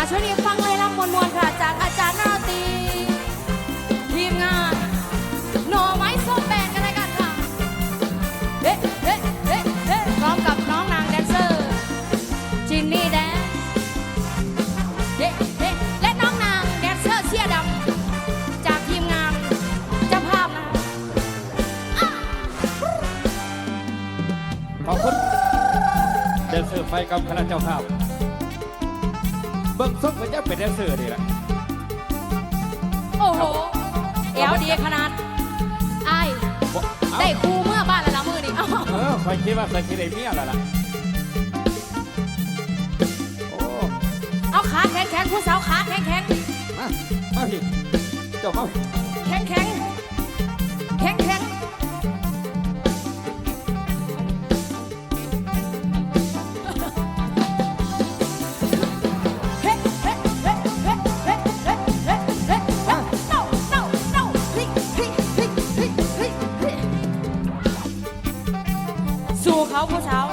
อาช่วยนี้ฟังเลยลำมวลๆค่ะ จากอาจารย์นาตี ทีมงานหน่อไม้ส้มแบนกันเลยกันค่ะเฮ้เฮ้เฮ้เฮ้พร้อมกับน้องนางแดนเซอร์ จินนี่แดนเฮ้เอ๊และน้องนางแดนเซอร์เสียดำจากทีมงานเจ้าภาพนะขอบคุณแดนเซอร์ไฟกับคณะเจ้าภาพ เบิ่งซุปมันจะเป็นแดนเซอร์นี่แหละโอ้โหเอวดีขนาดไอ้ายบ่เอาได้ครูเมื่อบ้านแล้วนะมือนี่เอ้าเออคอยคิดว่าใส่คิดได้เมียแล้วล่ะโอ้เอาขาแข็งแข็งผู้สาวขาแข็งแข็งมามาพี่เจ้ามาพี่แข็งแข็ง สู้เขาผู้สาว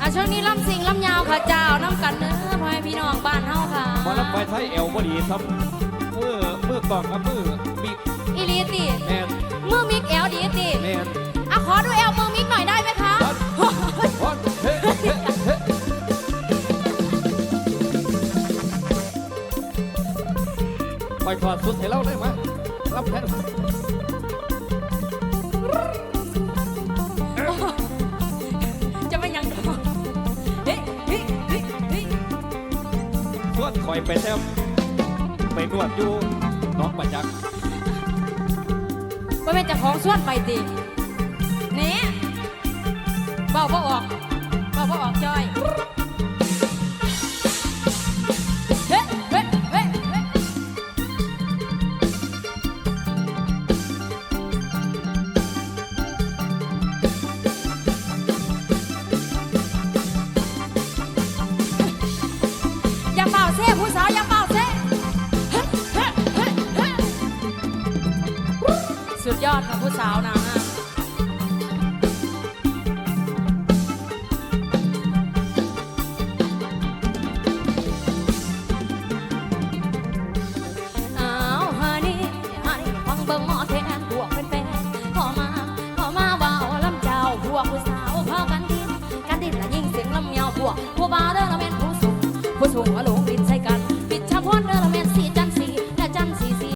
อะช่วงนี้ลำสิงลำยาวค่ะเจ้าน้ำกันเนื้อพ่อแม่พี่น้องบ้านเฮาค่ะหมอลำไปไทยเอวบ่ดีซ้ำมือมือกล่องกับมือบิ๊กอีลีติ ไปถอดสุดให้เราได้ไหมรับแทนจะไม่ยังดอกเฮ้เฮ้เฮ้เฮ้นวดคอยไปแทมไปนวดอยู่หน้องประจักษ์ว่าเป็นเจ้าของส่วนไปติเนี่ยเบาบ่ออกเบาบ่ออกจอย อย่าเป่าเซ่ผู้สาวอย่าเป่าเซ่สุดยอดค่ะผู้สาวนะพวกผู้สาวพากันกินกันดินและยิ่งเสียงลำยาวพวกผู้บ่าวเด้อละแม่น Pues, aló.